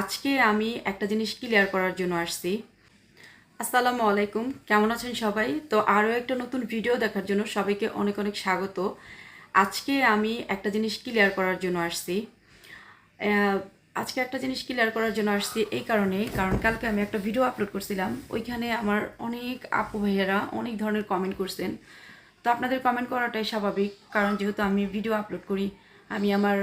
আজকে আমি একটা জিনিস ক্লিয়ার করার জন্য আসছি। আসসালামু আলাইকুম, কেমন আছেন সবাই? তো আরও একটা নতুন ভিডিও দেখার জন্য সবাইকে অনেক অনেক স্বাগত। আজকে আমি একটা জিনিস ক্লিয়ার করার জন্য আসছি। আজকে একটা জিনিস ক্লিয়ার করার জন্য আসছি এই কারণে, কারণ কালকে আমি একটা ভিডিও আপলোড করছিলাম, ওইখানে আমার অনেক আপু ভাইয়েরা অনেক ধরনের কমেন্ট করছেন। তো আপনাদের কমেন্ট করাটাই স্বাভাবিক, কারণ যেহেতু আমি ভিডিও আপলোড করি, আমি আমার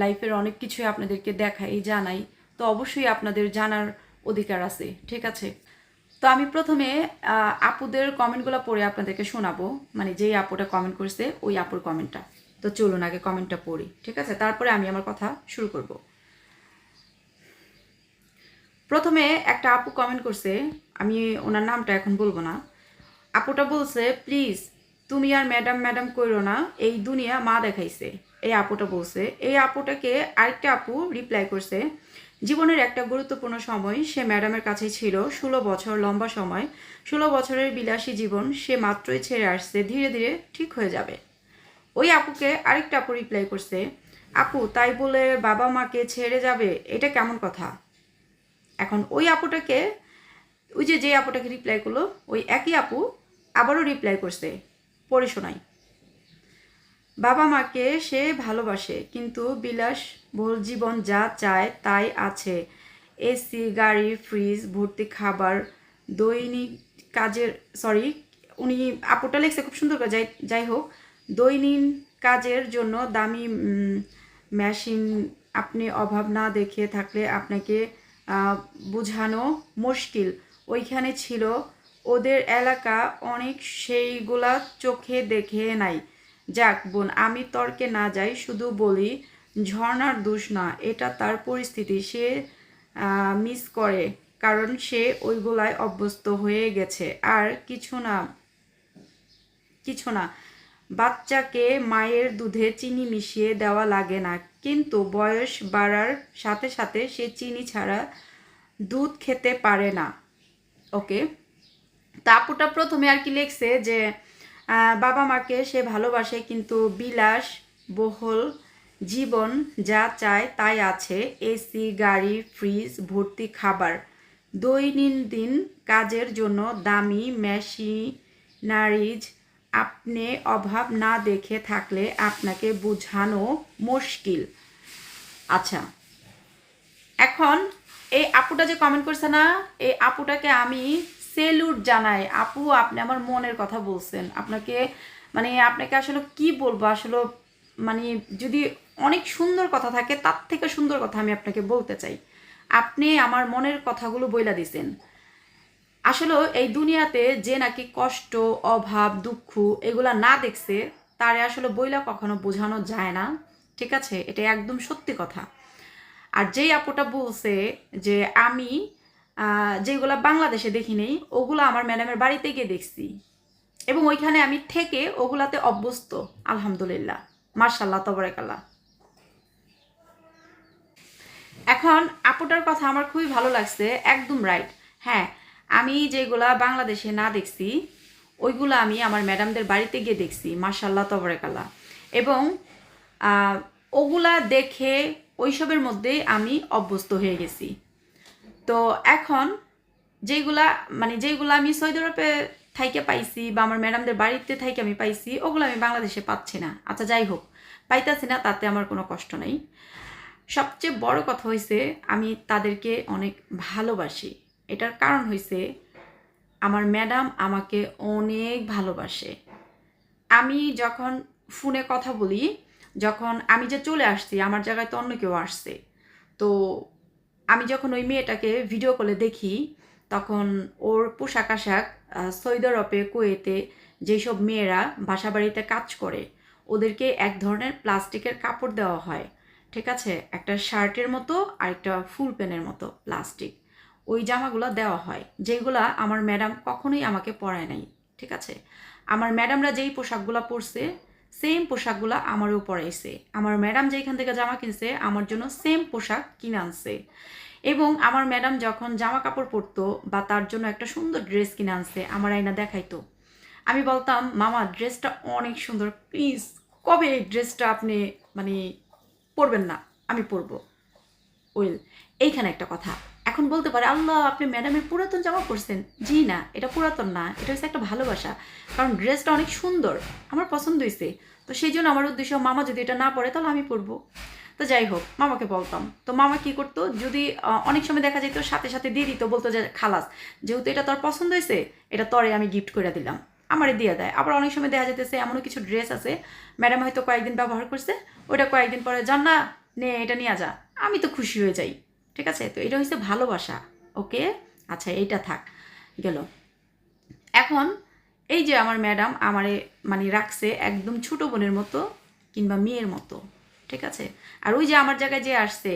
লাইফের অনেক কিছুই আপনাদেরকে দেখাই, জানাই। তো অবশ্যই আপনাদের জানার অধিকার আছে, ঠিক আছে? তো আমি প্রথমে আপুদের কমেন্টগুলো পড়ে আপনাদেরকে শোনাবো। মানে যেই আপুটা কমেন্ট করছে, ওই আপুর কমেন্টটা তো চলুন আগে কমেন্টটা পড়ি, ঠিক আছে? তারপরে আমি আমার কথা শুরু করব। প্রথমে একটা আপু কমেন্ট করছে, আমি ওনার নামটা এখন বলব না। আপুটা বলছে প্লিজ তুমি আর ম্যাডাম ম্যাডাম কইরো না, এই দুনিয়া মা দেখাইছে। এই আপুটা বলছে, এই আপুটাকে আরেকটা আপু রিপ্লাই করছে, জীবনের একটা গুরুত্বপূর্ণ সময় সে ম্যাডামের কাছে ছিল, ষোলো বছর লম্বা সময়, ষোলো বছরের বিলাসী জীবন সে মাত্রই ছেড়ে আসছে, ধীরে ধীরে ঠিক হয়ে যাবে। ওই আপুকে আরেকটা আপু রিপ্লাই করছে, আপু, তাই বলে বাবা মাকে ছেড়ে যাবে? এটা কেমন কথা? এখন ওই আপুটাকে, ওই যে যে আপুটাকে রিপ্লাই করল, ওই একই আপু আবারও রিপ্লাই করছে, পড়ে শোনাই। বাবা মাকে সে ভালোবাসে, কিন্তু বিলাস বহুল জীবন যা চায় তাই আছে। এসি, গাড়ি, ফ্রিজ, ভর্তি খাবার, দৈনিক কাজের, সরি, উনি আপুটা লিখছে, খুব সুন্দর যাই যাই হোক। দৈনিক কাজের জন্য দামি মেশিন আপনি অভাব না দেখে থাকলে আপনাকে বোঝানো মুশকিল। ওইখানে ছিল ওদের এলাকা, অনেক সেইগুলা চোখে দেখে নাই। যাক বোন, আমি তর্কে না যাই, শুধু বলি ঝর্ণার দোষ না, এটা তার পরিস্থিতি, সে মিস করে, কারণ সে ওইগুলায় অভ্যস্ত হয়ে গেছে। আর কিছু না কিছু না, বাচ্চাকে মায়ের দুধে চিনি মিশিয়ে দেওয়া লাগে না, কিন্তু বয়স বাড়ার সাথে সাথে সে চিনি ছাড়া দুধ খেতে পারে না। ওকে? তাপুটা প্রথমে আর কি লিখছে যে বাবা মাকে সে ভালোবাসে, কিন্তু বিলাস, বহুল জীবন যা চায় তাই আছে। এসি, গাড়ি, ফ্রিজ, ভর্তি খাবার। দৈনন্দিন কাজের জন্য দামি মেশিনারিজ আপনি অভাব না দেখে থাকলে আপনাকে বোঝানো মুশকিল। আচ্ছা এখন এই আপুটা যে কমেন্ট করছে না, এই আপুটাকে আমি সেলুট জানাই। আপু, আপনি আমার মনের কথা বলছেন। আপনাকে মানে আপনাকে আসলে কি বলব? আসলে মানে যদি অনেক সুন্দর কথা থাকে, তার থেকে সুন্দর কথা আমি আপনাকে বলতে চাই। আপনি আমার মনের কথাগুলো বইলা দিছেন। আসলে এই দুনিয়াতে যে নাকি কষ্ট, অভাব, দুঃখ এগুলা না দেখছে, তারে আসলে বইলা কখনো বোঝানো যায় না। ঠিক আছে? এটা একদম সত্যি কথা। আর যেই আপুটা বলছে যে, আমি যেগুলা বাংলাদেশে দেখি নেই, ওগুলো আমার ম্যাডামের বাড়িতে গিয়ে দেখছি। এবং ওইখানে আমি থেকে ওগুলাতে অভ্যস্ত, আলহামদুলিল্লাহ। মার্শাল্লাহ তবরেকাল্লাহ। এখন আপুটার কথা আমার খুবই ভালো লাগছে, একদম রাইট হ্যাঁ আমি যেগুলা বাংলাদেশে না দেখছি, ওইগুলো আমি আমার ম্যাডামদের বাড়িতে গিয়ে দেখছি মার্শাল্লাহ তবরেকাল্লাহ। এবং ওগুলা দেখে ওইসবের মধ্যেই আমি অভ্যস্ত হয়ে গেছি। তো এখন যেগুলা মানে যেগুলো আমি সৌদি আরবে থাইকে পাইছি বা আমার ম্যাডামদের বাড়িতে থাইকে আমি পাইছি, ওগুলো আমি বাংলাদেশে পাচ্ছি না। আচ্ছা যাই হোক, পাইতাছি না, তাতে আমার কোনো কষ্ট নেই। সবচেয়ে বড় কথা হয়েছে আমি তাদেরকে অনেক ভালোবাসি। এটার কারণ হয়েছে আমার ম্যাডাম আমাকে অনেক ভালোবাসে। আমি যখন ফোনে কথা বলি, যখন আমি যে চলে আসছি, আমার জায়গায় তো অন্য কেউ আসছে। তো আমি যখন ওই মেয়েটাকে ভিডিও কলে দেখি, তখন ওর পোশাক আশাক সৌদি আরবে, কুয়েতে যেসব মেয়েরা বাসা বাড়িতে কাজ করে, ওদেরকে এক ধরনের প্লাস্টিকের কাপড় দেওয়া হয়। ঠিক আছে? একটা শার্টের মতো আর একটা ফুল প্যানের মতো প্লাস্টিক। ওই জামাগুলো দেওয়া হয়, যেগুলা আমার ম্যাডাম কখনোই আমাকে পরায় নাই। ঠিক আছে? আমার ম্যাডামরা যেই পোশাকগুলো পরছে সেম পোশাকগুলো আমারও পরাইছে আমার ম্যাডাম যেখান থেকে জামা কিনছে, আমার জন্য সেম পোশাক কিনে আনছে। এবং আমার ম্যাডাম যখন জামা কাপড় পরতো বা তার জন্য একটা সুন্দর ড্রেস কিনে আনছে, আমার আয়না দেখাইতো। আমি বলতাম, মামা ড্রেসটা অনেক সুন্দর। প্লিজ কবে এই ড্রেসটা আপনি মানে পরবেন না? আমি পরবো। ওয়েল এইখানে একটা কথা। এখন বলতে পারে, আল্লাহ, আপনি ম্যাডামের পুরাতন জামা পরছেন। জি না, এটা পুরাতন না, এটা হচ্ছে একটা ভালোবাসা। কারণ ড্রেসটা অনেক সুন্দর, আমার পছন্দ হয়েছে তো সেই জন্য আমার উদ্দেশ্য, মামা যদি এটা না পরে, তাহলে আমি পরবো। তো যাই হোক, মামাকে বলতাম। তো মামা কি করতো, যদি অনেক সময় দেখা যেত সাথে সাথে দিয়ে দিত, বলতো যে, খালাস, যেহেতু এটা তোর পছন্দ হয়েছে এটা তরে আমি গিফট করে দিলাম। আমারে দিয়ে দেয়। আবার অনেক সময় দেখা যেতেছে এমনও কিছু ড্রেস আছে, ম্যাডাম হয়তো কয়েকদিন ব্যবহার করছে ওটা কয়েকদিন পরে যান না নে এটা নিয়ে যা। আমি তো খুশি হয়ে যাই। ঠিক আছে? তো এটা হচ্ছে ভালোবাসা। ওকে? আচ্ছা এইটা থাক। গেল। এখন এই যে আমার ম্যাডাম আমারে মানে রাখছে একদম ছোট বোনের মতো কিংবা মেয়ের মতো, ঠিক আছে? আর ওই যে আমার জায়গায় যে আসছে,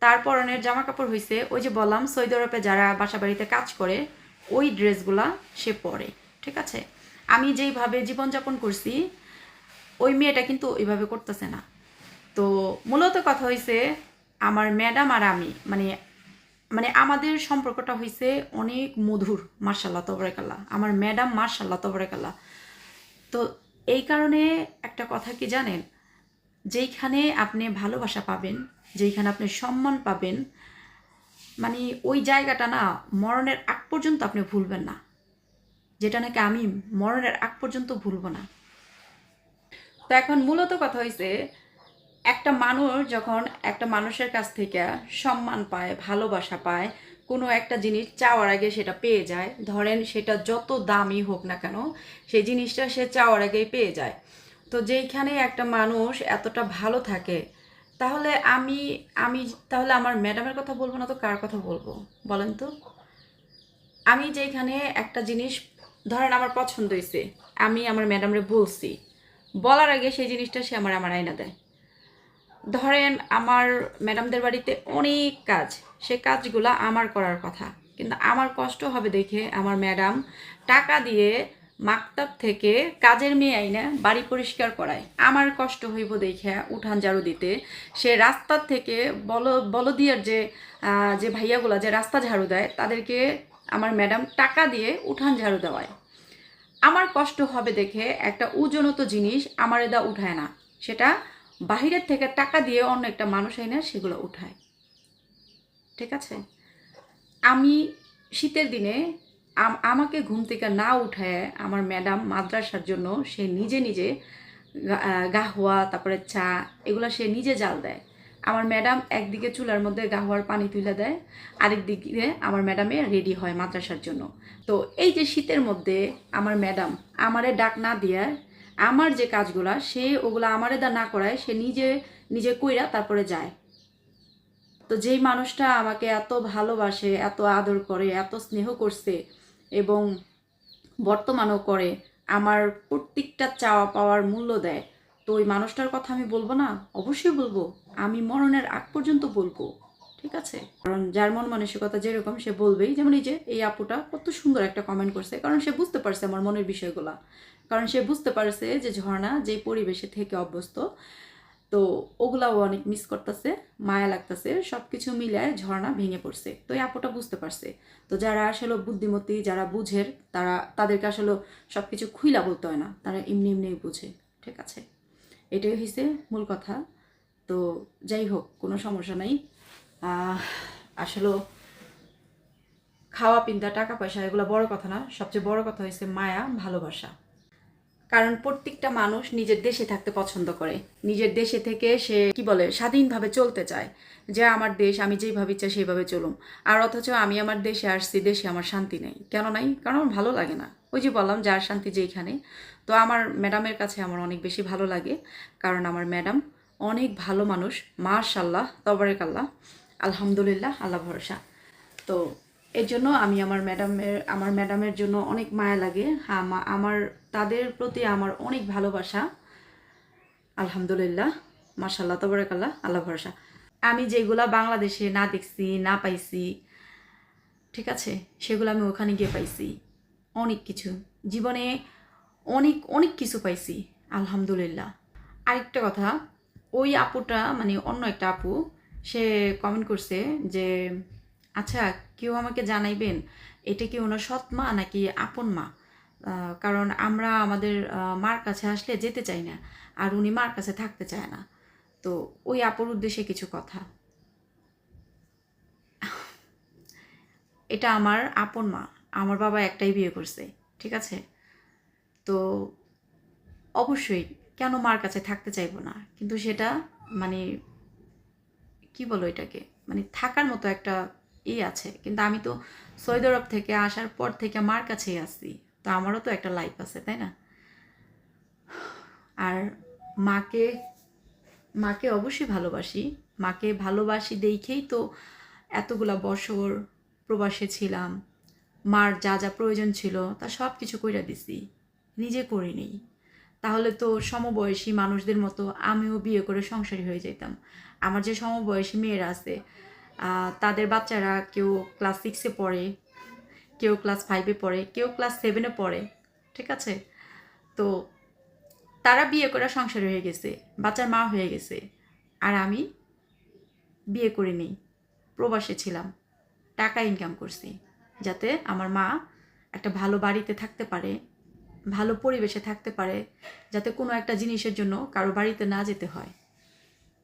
তার পরনের জামা কাপড় হয়েছে ওই যে বললাম সৌদি আরবে যারা বাসা বাড়িতে কাজ করে, ওই ড্রেসগুলা সে পরে, ঠিক আছে? আমি যেইভাবে জীবনযাপন করছি, ওই মেয়েটা কিন্তু ওইভাবে করতেছে না। তো মূলত কথা হয়েছে আমার ম্যাডাম আর আমি মানে মানে আমাদের সম্পর্কটা হয়েছে অনেক মধুর মার্শাল্লাহ তবরেকাল্লা আমার ম্যাডাম মার্শাল্লাহ তবরেকাল্লা তো এই কারণে একটা কথা কি জানেন? যেইখানে আপনি ভালোবাসা পাবেন, যেইখানে আপনি সম্মান পাবেন মানে ওই জায়গাটা না, মরণের আগ পর্যন্ত আপনি ভুলবেন না। যেটা নাকি আমি মরণের আগ পর্যন্ত ভুলবো না। তো এখন মূলত কথা হয়েছে একটা মানুষ যখন একটা মানুষের কাছ থেকে সম্মান পায়, ভালোবাসা পায়, কোনো একটা জিনিস চাওয়ার আগে সেটা পেয়ে যায়, ধরেন সেটা যত দামি হোক না কেন, সেই জিনিসটা সে চাওয়ার আগেই পেয়ে যায়। তো যেইখানে একটা মানুষ এতটা ভালো থাকে, তাহলে আমি আমি, তাহলে আমার ম্যাডামের কথা বলব না তো কার কথা বলব? বলেন তো। আমি যেখানে একটা জিনিস, ধরেন আমার পছন্দ হয়েছে আমি আমার ম্যাডামরে বলছি, বলার আগে সেই জিনিসটা সে আমার আমার আয়না দেয়। ধরেন আমার ম্যাডামদের বাড়িতে অনেক কাজ, সে কাজগুলো আমার করার কথা। কিন্তু আমার কষ্ট হবে দেখে আমার ম্যাডাম টাকা দিয়ে মাকতাব থেকে কাজের মেয়ে আইনা বাড়ি পরিষ্কার করায়। আমার কষ্ট হইব দেখে উঠান ঝাড়ু দিতে। সে রাস্তার থেকে বল, বলদিয়ার যে যে ভাইয়াগুলা যে রাস্তা ঝাড়ু দেয়, তাদেরকে আমার ম্যাডাম টাকা দিয়ে উঠান ঝাড়ু দেওয়ায়। আমার কষ্ট হবে দেখে একটা ওজনত জিনিস আমার এদা উঠায় না। সেটা বাহিরের থেকে টাকা দিয়ে অন্য একটা মানুষ এনে সেগুলো উঠায়। ঠিক আছে? আমি শীতের দিনে আমাকে ঘুম থেকে না উঠায় আমার ম্যাডাম মাদ্রাসার জন্য সে নিজে নিজে গাহুয়া, তারপরে চা, এগুলো সে নিজে জাল দেয়। আমার ম্যাডাম একদিকে চুলার মধ্যে গাহুয়ার পানি তুলে দেয়, আরেক দিকে আমার ম্যাডামে রেডি হয় মাদ্রাসার জন্য। তো এই যে শীতের মধ্যে আমার ম্যাডাম আমারে ডাক না দিয়ে আমার যে কাজগুলা, সে ওগুলো আমারে দা না করায়, সে নিজে নিজে কইরা তারপরে যায়। তো যেই মানুষটা আমাকে এত ভালোবাসে, এত আদর করে, এত স্নেহ করছে এবং বর্তমানও করে, আমার প্রত্যেকটা চাওয়া পাওয়ার মূল্য দেয়, তো ওই মানুষটার কথা আমি বলব না? অবশ্যই বলব। আমি মরণের আগ পর্যন্ত বলব। ঠিক আছে? কারণ যার মন মানসিকতা যেরকম, সে বলবেই। যেমন এই যে, এই আপুটা কত সুন্দর একটা কমেন্ট করছে। কারণ সে বুঝতে পারছে আমার মনের বিষয়গুলা। কারণ সে বুঝতে পারছে যে ঝর্ণা যে পরিবেশে থেকে অভ্যস্ত, তো ওগুলাও অনেক মিস করতেছে, মায়া লাগতেছে। সব কিছু মিলায় ঝর্ণা ভেঙে পড়ছে। তো এই আপুটা বুঝতে পারছে। তো যারা আসলে বুদ্ধিমতী, যারা বুঝের তারা, তাদেরকে আসলে সব কিছু খুইলা বলতে হয় না। তারা এমনি এমনি বুঝে, ঠিক আছে? এটাই হয়েছে মূল কথা। তো যাই হোক, কোনো সমস্যা নাই। আসলে খাওয়া পিন্তা টাকা, পয়সা, এগুলো বড় কথা না। সবচেয়ে বড় কথা হয়েছে মায়া, ভালোবাসা। কারণ প্রত্যেকটা মানুষ নিজের দেশে থাকতে পছন্দ করে। নিজের দেশে থেকে সে, কি বলে, স্বাধীনভাবে চলতে চায়। যে আমার দেশ, আমি যেইভাবে ইচ্ছা সেইভাবে চলুম। আর অথচ আমি আমার দেশে আসছি, দেশে আমার শান্তি নেই। কেন নাই? কারণ আমার ভালো লাগে না। ওই যে বললাম, যার শান্তি যেইখানে। তো আমার ম্যাডামের কাছে আমার অনেক বেশি ভালো লাগে। কারণ আমার ম্যাডাম অনেক ভালো মানুষ মাশাল্লাহ তবরেক আল্লাহ আলহামদুলিল্লাহ, আল্লাহ ভরসা। তো এর জন্য আমি আমার ম্যাডামের আমার ম্যাডামের জন্য অনেক মায়া লাগে। আমা- আমার, তাদের প্রতি আমার অনেক ভালোবাসা। আলহামদুলিল্লাহ মাশাল্লাহ তবরাকাল্লাহ, আল্লাহ ভরসা। আমি যেগুলা বাংলাদেশে না দেখছি, না পাইছি, ঠিক আছে, সেগুলো আমি ওখানে গিয়ে পাইছি। অনেক কিছু। জীবনে অনেক অনেক কিছু পাইছি, আলহামদুলিল্লাহ। আরেকটা কথা, ওই আপুটা মানে অন্য একটা আপু সে কমেন্ট করছে যে আচ্ছা কেউ আমাকে জানাইবেন, এটা কি ওনার সৎ মা নাকি আপন মা? কারণ আমরা আমাদের মার কাছে আসলে যেতে চাই না, আর উনি মার কাছে থাকতে চায় না। তো ওই আপুর উদ্দেশ্যে কিছু কথা। এটা আমার আপন মা, আমার বাবা একটাই বিয়ে করছে, ঠিক আছে? তো অবশ্যই কেন মার কাছে থাকতে চাইব না? কিন্তু সেটা মানে কি বলো এটাকে? মানে থাকার মতো একটা ই আছে। কিন্তু আমি তো সৌদি আরব থেকে আসার পর থেকে মার কাছেই আসছি তো আমারও তো একটা লাইফ আছে, তাই না? আর মাকে মাকে অবশ্যই ভালোবাসি। মাকে ভালোবাসি দেখেই তো এতগুলা বছর প্রবাসে ছিলাম। মার যা যা প্রয়োজন ছিল তা সব কিছু কইরা দিছি। নিজে করে নেই তাহলে তো সমবয়সী মানুষদের মতো আমিও বিয়ে করে সংসারী হয়ে যেতাম আমার যে সমবয়সী মেয়েরা আছে তাদের বাচ্চারা কেউ ক্লাস সিক্সে পড়ে, কেউ ক্লাস ফাইভে পড়ে, কেউ ক্লাস সেভেনে পড়ে, ঠিক আছে? তো তারা বিয়ে করে সংসার হয়ে গেছে, বাচ্চার মা হয়ে গেছে, আর আমি বিয়ে করে নেই, প্রবাসে ছিলাম, টাকা ইনকাম করছি, যাতে আমার মা একটা ভালো বাড়িতে থাকতে পারে ভালো পরিবেশে থাকতে পারে, যাতে কোনো একটা জিনিসের জন্য কারও বাড়িতে না যেতে হয়।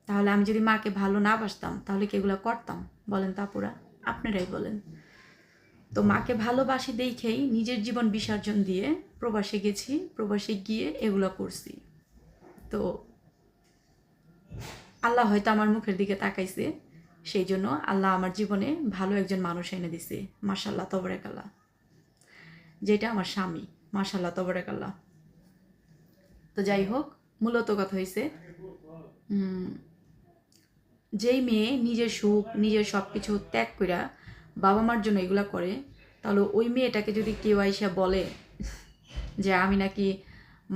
তাহলে আমি যদি মাকে ভালো না বাসতাম, তাহলে কি এগুলো করতাম? বলেন তাপুরা আপনারাই বলেন। তো মাকে ভালোবাসি দেখেই নিজের জীবন বিসর্জন দিয়ে প্রবাসে গেছি, প্রবাসে গিয়ে এগুলো করছি। তো আল্লাহ হয়তো আমার মুখের দিকে তাকাইছে, সেই জন্য আল্লাহ আমার জীবনে ভালো একজন মানুষ এনে দিছে মার্শাল্লাহ তবরেকাল্লাহ। যেটা আমার স্বামী। মার্শাল্লাহ তবরেকাল্লাহ। তো যাই হোক, মূলত কথা হয়েছে যেই মেয়ে নিজের সুখ, নিজের সব কিছু ত্যাগ কইরা বাবা মার জন্য এগুলা করে, তাহলে ওই মেয়েটাকে যদি কেউ আইসা বলে যে আমি নাকি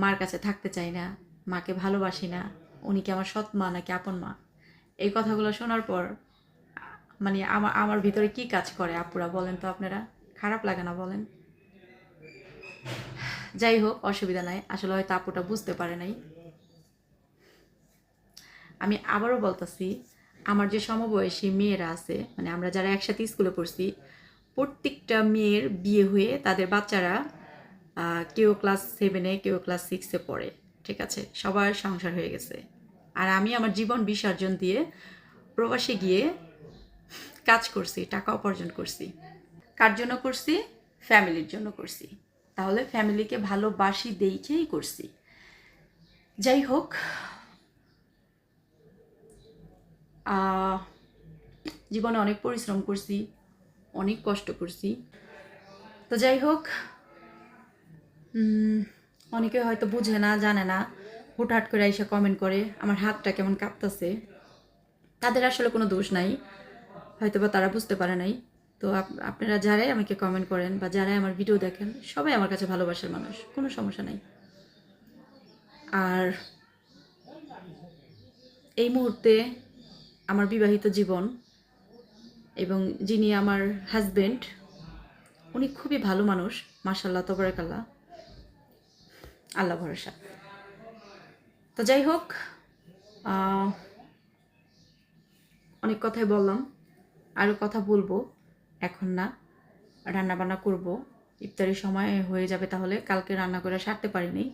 মার কাছে থাকতে চাই না, মাকে ভালোবাসি না, উনি কি আমার সৎ মা নাকি আপন মা? এই কথাগুলো শোনার পর মানে আমার আমার ভিতরে কি কাজ করে আপুরা বলেন তো আপনারা? খারাপ লাগে না বলেন? যাই হোক অসুবিধা নাই। আসলে হয়তো আপুটা বুঝতে পারে নাই। আমি আবারও বলতেছি, আমার যে সমবয়সী মেয়েরা আছে মানে আমরা যারা একসাথে স্কুলে পড়ছি, প্রত্যেকটা মেয়ের বিয়ে হয়ে তাদের বাচ্চারা কেউ ক্লাস সেভেনে কেউ ক্লাস সিক্সে পড়ে, ঠিক আছে? সবার সংসার হয়ে গেছে। আর আমি আমার জীবন বিসর্জন দিয়ে প্রবাসে গিয়ে কাজ করছি, টাকা উপার্জন করছি। কার জন্য করছি? ফ্যামিলির জন্য করছি। তাহলে ফ্যামিলিকে ভালোবাসি দেখেই করছি। যাই হোক জীবনে অনেক পরিশ্রম করছি, অনেক কষ্ট করছি। তো যাই হোক অনেকে হয়তো বুঝে না, জানে না, হুটহাট করে এসে কমেন্ট করে, আমার হাতটা কেমন কাঁপতেছে। তাদের আসলে কোনো দোষ নাই হয়তো বা তারা বুঝতে পারে নাই। তো আপ- আপনারা যারাই আমাকে কমেন্ট করেন বা যারাই আমার ভিডিও দেখেন, সবাই আমার কাছে ভালোবাসার মানুষ, কোনো সমস্যা নাই। আর এই মুহূর্তে আমার বিবাহিত জীবন এবং যিনি আমার হাজব্যান্ড উনি খুবই ভালো মানুষ মাসাল্লাহ তবরাকাল্লাহ। আল্লাহ ভরসা। তো যাই হোক অনেক কথাই বললাম আরও কথা বলব। এখন না রান্না বান্না করব। ইফতারের সময় হয়ে যাবে তাহলে, কালকে রান্না করে সারতে পারিনি।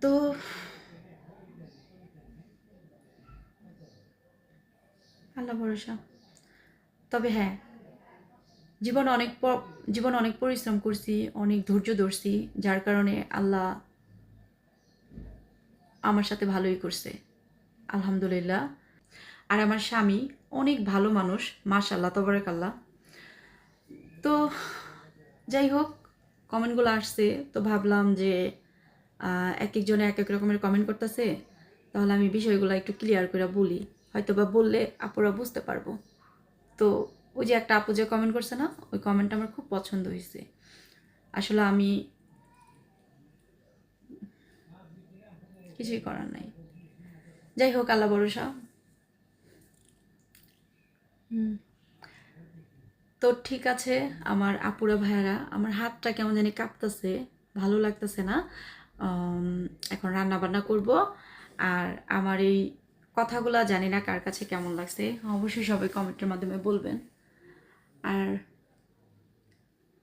তো আল্লাহ ভরসা। তবে হ্যাঁ জীবন অনেক জীবন অনেক পরিশ্রম করছি, অনেক ধৈর্য ধরছি, যার কারণে আল্লাহ আমার সাথে ভালোই করছে। আলহামদুলিল্লাহ। আর আমার স্বামী অনেক ভালো মানুষ মাশাল্লাহ তবরেক আল্লাহ তো যাই হোক, কমেন্টগুলো আসছে, তো ভাবলাম যে এক একজনে এক এক রকমের কমেন্ট করতেছে, তাহলে আমি বিষয়গুলো একটু ক্লিয়ার করে বলি। হয়তো বা বললে আপুরা বুঝতে পারব। তো ওই যে একটা আপু যে কমেন্ট করছে না, ওই কমেন্টটা আমার খুব পছন্দ হয়েছে। আসলে আমি কিছুই করার নাই। যাই হোক, আল্লাহ ভরসা। তো ঠিক আছে, আমার আপুরা ভাইয়ারা, আমার হাতটা কেমন জানি কাঁপতেছে, ভালো লাগতেছে না। এখন রান্না বান্না করব, আর আমার এই কথাগুলো জানি না কার কাছে কেমন লাগছে, অবশ্যই সবাই কমেন্টের মাধ্যমে বলবেন। আর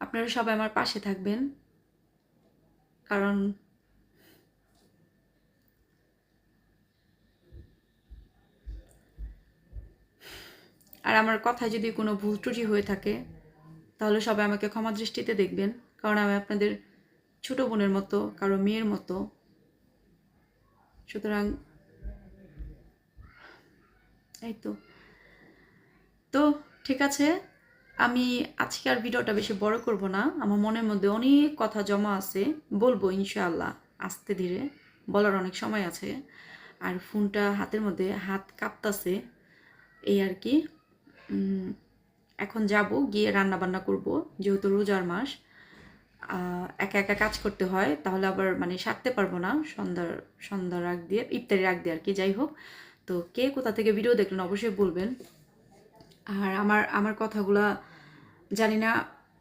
আপনারা সবাই আমার পাশে থাকবেন, কারণ আর আমার কথায় যদি কোনো ভুল ত্রুটি হয়ে থাকে, তাহলে সবাই আমাকে ক্ষমা দৃষ্টিতে দেখবেন। কারণ আমি আপনাদের ছোট বোনের মতো, কারও মেয়ের মতো। সুতরাং এই তো। তো ঠিক আছে, আমি আজকে আর ভিডিওটা বেশি বড় করব না। আমার মনের মধ্যে অনেক কথা জমা আছে, বলব ইনশাআল্লাহ, আস্তে ধীরে। বলার অনেক সময় আছে। আর ফোনটা হাতের মধ্যে হাত কাঁপতাছে, এই আর কি। এখন যাব, গিয়ে রান্না বান্না করব, যেহেতু রোজার মাস। একা একা কাজ করতে হয়, তাহলে আবার মানে সারতে পারব না, সন্ধ্যার সন্ধ্যার আগ দিয়ে, ইফতারির আগ দিয়ে আর কি, যাই হোক। তো কে কোথা থেকে ভিডিও দেখলেন অবশ্যই বলবেন। আর আমার আমার কথাগুলা জানি না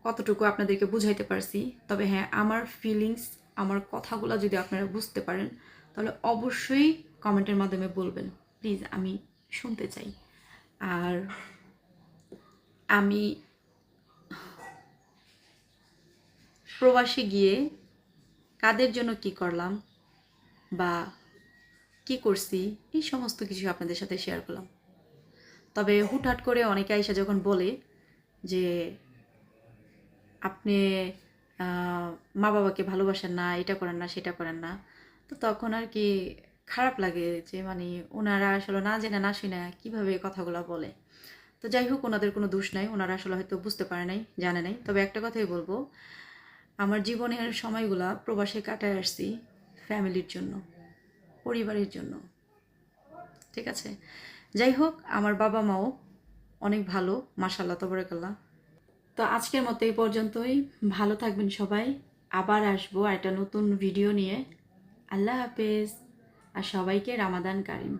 কতটুকু আপনাদেরকে বুঝাইতে পারছি, তবে হ্যাঁ আমার ফিলিংস আমার কথাগুলো যদি আপনারা বুঝতে পারেন, তাহলে অবশ্যই কমেন্টের মাধ্যমে বলবেন। প্লিজ, আমি শুনতে চাই। আর আমি প্রবাসে গিয়ে কাদের জন্য কি করলাম বা কি করছি, এই সমস্ত কিছু আপনাদের সাথে শেয়ার করলাম। তবে হুটহাট করে অনেকে আইসা যখন বলে যে, আপনি মা বাবাকে ভালোবাসেন না, এটা করেন না, সেটা করেন না। তো তখন আর কি খারাপ লাগে যে মানে ওনারা আসলে না জেনে না শুনে কীভাবে কথাগুলো বলে। তো যাই হোক, ওনাদের কোনো দোষ নাই। ওনারা আসলে হয়তো বুঝতে পারে নাই, জানে নাই। তবে একটা কথাই বলব, আমার জীবনের সময়গুলা প্রবাসে কাটায় আসছি ফ্যামিলির জন্য, পরিবারের জন্য। ঠিক আছে? যাই হোক, আমার বাবা মাও অনেক ভালো মাসাল্লাহ তবরকাল্লাহ। তো আজকের মতো এই পর্যন্তই। ভালো থাকবেন সবাই। আবার আসব একটা নতুন ভিডিও নিয়ে। আল্লাহ হাফেজ। আর সবাইকে রামাদান কারিম।